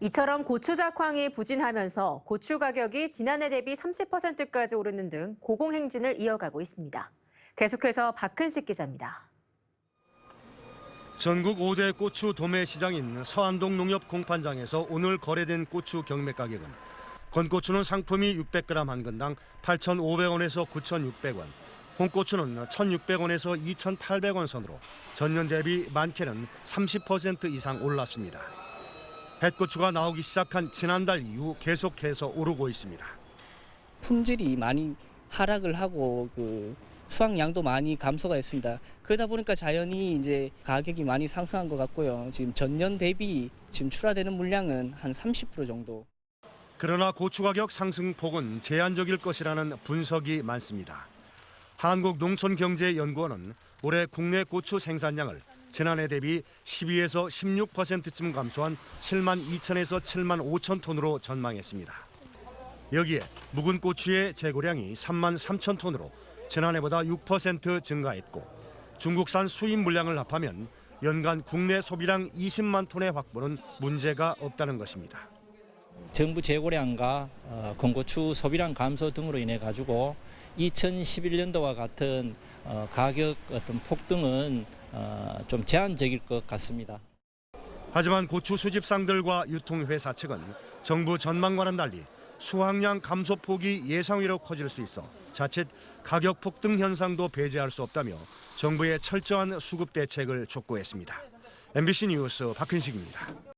이처럼 고추 작황이 부진하면서 고추 가격이 지난해 대비 30%까지 오르는 등 고공행진을 이어가고 있습니다. 계속해서 박근식 기자입니다. 전국 5대 고추 도매 시장인 서안동 농협 공판장에서 오늘 거래된 고추 경매 가격은 건고추는 상품이 600g 한 근당 8,500원에서 9,600원, 홍고추는 1,600원에서 2,800원 선으로 전년 대비 많게는 30% 이상 올랐습니다. 햇고추가 나오기 시작한 지난달 이후 계속해서 오르고 있습니다. 품질이 많이 하락을 하고 그 수확량도 많이 감소가 했습니다. 그러다 보니까 자연히 이제 가격이 많이 상승한 것 같고요. 지금 전년 대비 지금 출하되는 물량은 한 30% 정도. 그러나 고추 가격 상승폭은 제한적일 것이라는 분석이 많습니다. 한국농촌경제연구원은 올해 국내 고추 생산량을 지난해 대비 12에서 16%쯤 감소한 7만 2천에서 7만 5천 톤으로 전망했습니다. 여기에 묵은 고추의 재고량이 3만 3천 톤으로 지난해보다 6% 증가했고 중국산 수입 물량을 합하면 연간 국내 소비량 20만 톤의 확보는 문제가 없다는 것입니다. 정부 재고량과 어, 건고추 소비량 감소 등으로 인해 가지고 2011년도와 같은 어, 가격 어떤 폭등은 어, 좀 제한적일 것 같습니다. 하지만 고추 수집상들과 유통회사 측은 정부 전망과는 달리 수확량 감소 폭이 예상외로 커질 수 있어 자칫 가격 폭등 현상도 배제할 수 없다며 정부의 철저한 수급 대책을 촉구했습니다. MBC 뉴스 박근식입니다.